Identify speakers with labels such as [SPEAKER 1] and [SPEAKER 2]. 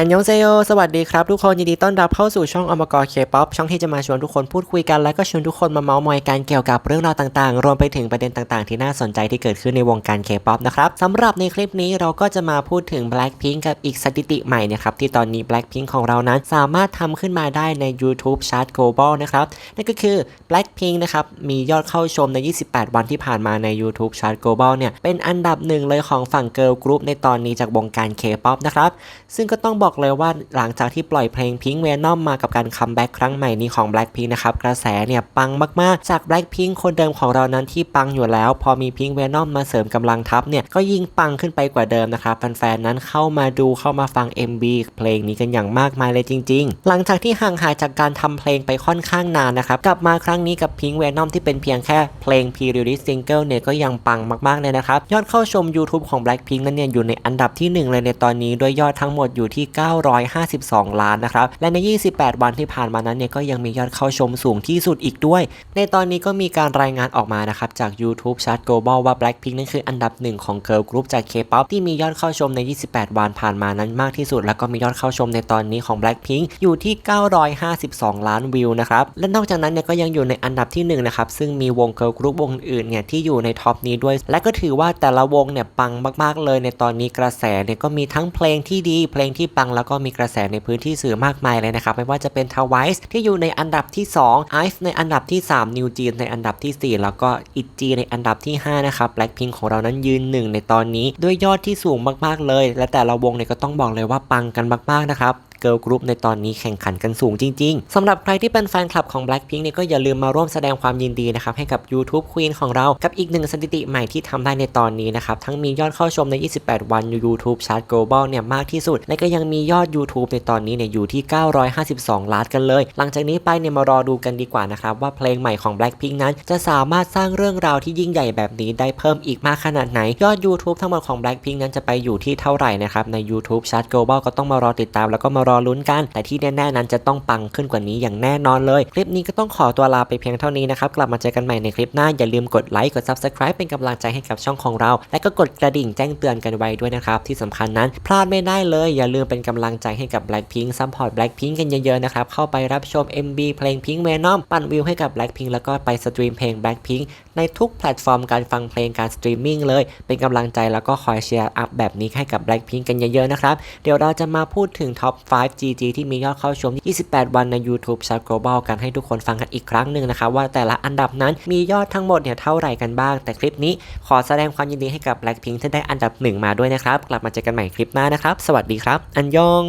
[SPEAKER 1] อันยองเซโยสวัสดีครับทุกคนยินดีต้อนรับเข้าสู่ช่องอมกรเคป๊อปช่องที่จะมาชวนทุกคนพูดคุยกัน และก็ชวนทุกคนมาเมาส์มอยกันเกี่ยวกับเรื่องราวต่างๆ รวมไปถึงประเด็นต่างๆ ที่น่าสนใจที่เกิดขึ้นในวงการเคป๊อปนะครับสำหรับในคลิปนี้เราก็จะมาพูดถึง Blackpink กับอีกสถิติใหม่นะครับที่ตอนนี้ Blackpink ของเรานั้นสามารถทำขึ้นมาได้ใน YouTube Chart Global นะครับนั่นก็คือ Blackpink นะครับมียอดเข้าชมใน 28 วันที่ผ่านมาใน YouTube Chart Global เนี่ยเป็นอันดับหนึ่งเลยของฝั่ง Girl Group ในตอนนี้จากวงการ K-POP นะครับซึ่งก็ต้องบอกอกเลยว่าหลังจากที่ปล่อยเพลง Pink Venom มากับการคัมแบ็กครั้งใหม่นี้ของ Blackpink นะครับ กระแสเนี่ยปังมาก ๆ จาก Blackpink คนเดิมของเรานั้นที่ปังอยู่แล้ว พอมี Pink Venom มาเสริมกำลังทัพเนี่ย ก็ยิ่งปังขึ้นไปกว่าเดิมนะครับ แฟน ๆ นั้นเข้ามาดูเข้ามาฟัง MV เพลงนี้กันอย่างมากมายเลยจริง ๆ หลังจากที่ห่างหายจากการทำเพลงไปค่อนข้างนานนะครับกลับมาครั้งนี้กับ Pink Venom ที่เป็นเพียงแค่เพลง pre-release single เนี่ยก็ยังปังมาก ๆ เลยนะครับยอดเข้าชม YouTube ของ Blackpink นั้นเนี่ยอยู่ในอันดับที่หนึ่งเลยในตอนนี้ด้วยยอดทั้งหมดอยู่ที่952 ล้านนะครับ และใน 28 วันที่ผ่านมานั้นเนี่ยก็ยังมียอดเข้าชมสูงที่สุดอีกด้วย ในตอนนี้ก็มีการรายงานออกมานะครับ จาก YouTube Chart Global ว่า Blackpink นั่นคืออันดับหนึ่งของ Girl Group จาก K-pop ที่มียอดเข้าชมใน 28 วันผ่านมานั้นมากที่สุด แล้วก็มียอดเข้าชมในตอนนี้ของ Blackpink อยู่ที่ 952 ล้านวิวนะครับ และนอกจากนั้นเนี่ยก็ยังอยู่ในอันดับที่หนึ่งนะครับซึ่งมีวง Girl Group วงอื่นเนี่ยที่อยู่ในท็อปนี้ด้วย และก็ถือว่าแต่ละวงเนี่ยปังมาก ๆ เลยในตอนนี้กระแสเนี่ยก็มีทั้งเพลงที่ดีเพลงที่ปงแล้วก็มีกระแสในพื้นที่สื่อมากมายเลยนะครับไม่ว่าจะเป็นทวายส์ที่อยู่ในอันดับที่2 IVE ในอันดับที่ 3 New Jeans ในอันดับที่ 4 แล้วก็อิจีในอันดับที่ 5 นะครับ Blackpink ของเรานั้นยืนหนึ่งในตอนนี้ ด้วยยอดที่สูงมากๆเลย และแต่ละวงเนี่ยก็ต้องบอกเลยว่าปังกันมากๆนะครับ เกิร์ลกรุ๊ปในตอนนี้แข่งขันกันสูงจริงๆสำหรับใครที่เป็นแฟนคลับของ Blackpink เนี่ยก็อย่าลืมมาร่วมแสดงความยินดีนะครับให้กับ YouTube Queen ของเรากับอีกหนึ่งสถิติใหม่ที่ทำได้ในตอนนี้นะครับทั้งมียอดเข้าชมใน 28 วัน YouTube Chart Global เนี่ยมากที่สุด และก็ยังมียอด YouTube ในตอนนี้เนี่ยอยู่ที่ 952 ล้านกันเลย หลังจากนี้ไปเนี่ยมารอดูกันดีกว่านะครับว่าเพลงใหม่ของ Blackpink นั้น จะสามารถสร้างเรื่องราวที่ยิ่งใหญ่แบบนี้ได้เพิ่มอีกมากขนาดไหน ยอด YouTube ทั้งหมดของ Blackpink นั้นจะไปอยู่ที่เท่าไหร่นะครับใน YouTube Chart Global ก็ต้องมารอติดตามแล้วก็มารอลุ้นกัน แต่ที่แน่ๆนั้นจะต้องปังขึ้นกว่านี้อย่างแน่นอนเลย คลิปนี้ก็ต้องขอตัวลาไปเพียงเท่านี้นะครับ กลับมาเจอกันใหม่ในคลิปหน้า อย่าลืมกดไลค์กด Subscribe เป็นกำลังใจให้กับช่องของเรา และก็กดกระดิ่งแจ้งเตือนกันไว้ด้วยนะครับ ที่สำคัญนั้น พลาดไม่ได้เลย อย่าลืมเป็นกำลังใจให้กับ Blackpink ซัพพอร์ต Blackpink กันเยอะๆนะครับเข้าไปรับชม MB เพลง Pink Venom ปั่นวิวให้กับ Blackpink แล้วก็ไปสตรีมเพลง Blackpink ในทุกแพลตฟอร์มการฟังเพลงการสตรีมมิ่งเลย เป็นกำลังใจแล้วก็คอยเชียร์อัพแบบนี้ให้กับ Blackpink กันเยอะๆนะครับเดี๋ยวเราจะมาพูดถึง Top 5 5GG ที่มียอดเข้าชม 28 วันใน YouTube Chart Global กันให้ทุกคนฟังกันอีกครั้งหนึ่งนะครับว่าแต่ละอันดับนั้นมียอดทั้งหมดเนี่ยเท่าไหร่กันบ้าง แต่คลิปนี้ขอแสดงความยินดีให้กับ Blackpink ที่ได้อันดับหนึ่งมาด้วยนะครับ กลับมาเจอกันใหม่คลิปหน้านะครับ สวัสดีครับ อันยอง